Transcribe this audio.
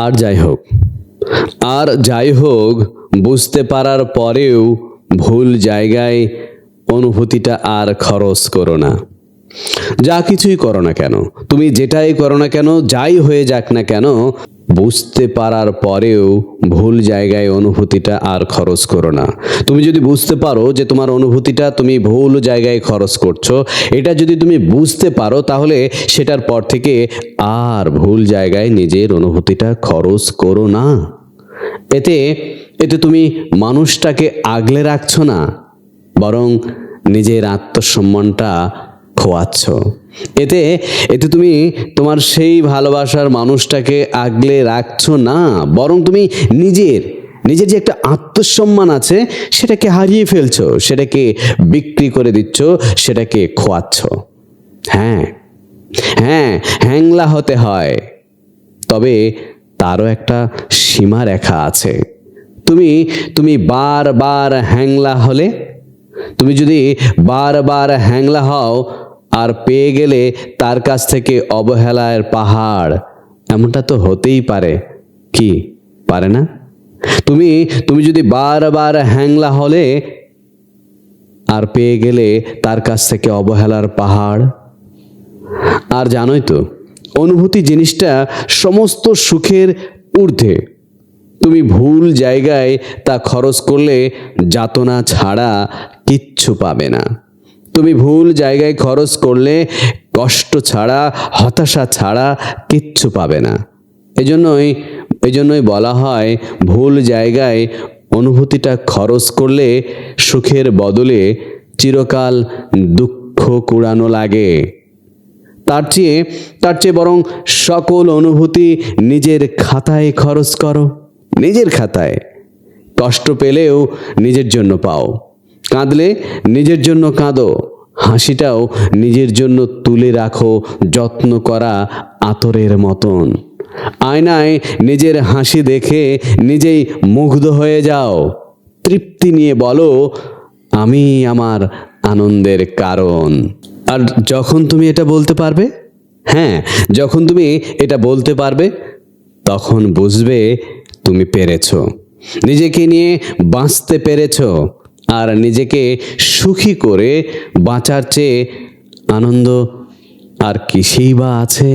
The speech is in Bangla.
আর যাই হোক, আর যাই হোক, বুঝতে পারার পরেও ভুল জায়গায় অনুভূতিটা আর খরচ করো না। যা কিছুই করো না কেন, তুমি যেটাই করো না কেন, যাই হয়ে যাক না কেন বুঝতে পারার পরেও ভুল জায়গায় অনুভূতিটা আর খরচ করো না। তুমি যদি বুঝতে পারো যে তোমার অনুভূতিটা তুমি ভুল জায়গায় খরচ করছ, এটা যদি তুমি বুঝতে পারো, তাহলে সেটার পর থেকে আর ভুল জায়গায় নিজের অনুভূতিটা খরচ করো না। এতে এতে তুমি মানুষটাকে আগলে রাখছো না, বরং নিজের আত্মসম্মানটা খোয়াচ্ছ। এতে এতে তুমি তোমার সেই ভালোবাসার মানুষটাকে আগলে রাখছো না, বরং তুমি নিজের নিজের যে একটা আত্মসম্মান আছে, সেটাকে হারিয়ে ফেলছো, সেটাকে বিক্রি করে দিচ্ছ, সেটাকে খোয়াচ্ছ। হ্যাঁ হ্যাঁ হ্যাংলা হতে হয়। তবে তারও একটা সীমা রেখা আছে। তুমি তুমি বারবার হ্যাংলা হলে, তুমি যদি বারবার হ্যাংলা হও আর পেয়ে গেলে তার কাছ থেকে অবহেলার পাহাড়। এমনটা তো হতেই পারে। কি? পারে না? তুমি তুমি যদি বারবার হ্যাংলা হলে আর পেয়ে গেলে তার কাছ থেকে অবহেলার পাহাড়? আর জানোই তো, অনুভূতি জিনিসটা সমস্ত সুখের ঊর্ধ্বে। তুমি ভুল জায়গায় তা খরচ করলে যাতনা ছাড়া কিচ্ছু পাবে না। তুমি ভুল জায়গায় খরচ করলে কষ্ট ছাড়া, হতাশা ছাড়া কিচ্ছু পাবে না। এজন্যই এজন্যই বলা হয়, ভুল জায়গায় অনুভূতিটা খরচ করলে সুখের বদলে চিরকাল দুঃখ কুড়ানো লাগে। তার চেয়ে তার চেয়ে বরং সকল অনুভূতি নিজের খাতায় খরচ করো। নিজের খাতায়। কষ্ট পেলেও নিজের জন্য পাও। কাঁদলে নিজের জন্য কাঁদো। হাসিটাও নিজের জন্য তুলে রাখো, যত্ন করা আতরের মতন। আয়নায় নিজের হাসি দেখে নিজেই মুগ্ধ হয়ে যাও। তৃপ্তি নিয়ে বলো, আমি আমার আনন্দের কারণ। আর যখন তুমি এটা বলতে পারবে? হ্যাঁ যখন তুমি এটা বলতে পারবে, তখন বুঝবে তুমি পেরেছ। নিজেকে নিয়ে বাঁচতে পেরেছ। আর নিজেকে সুখী করে বাঁচার চেয়ে আনন্দ আর কিসেই বা আছে?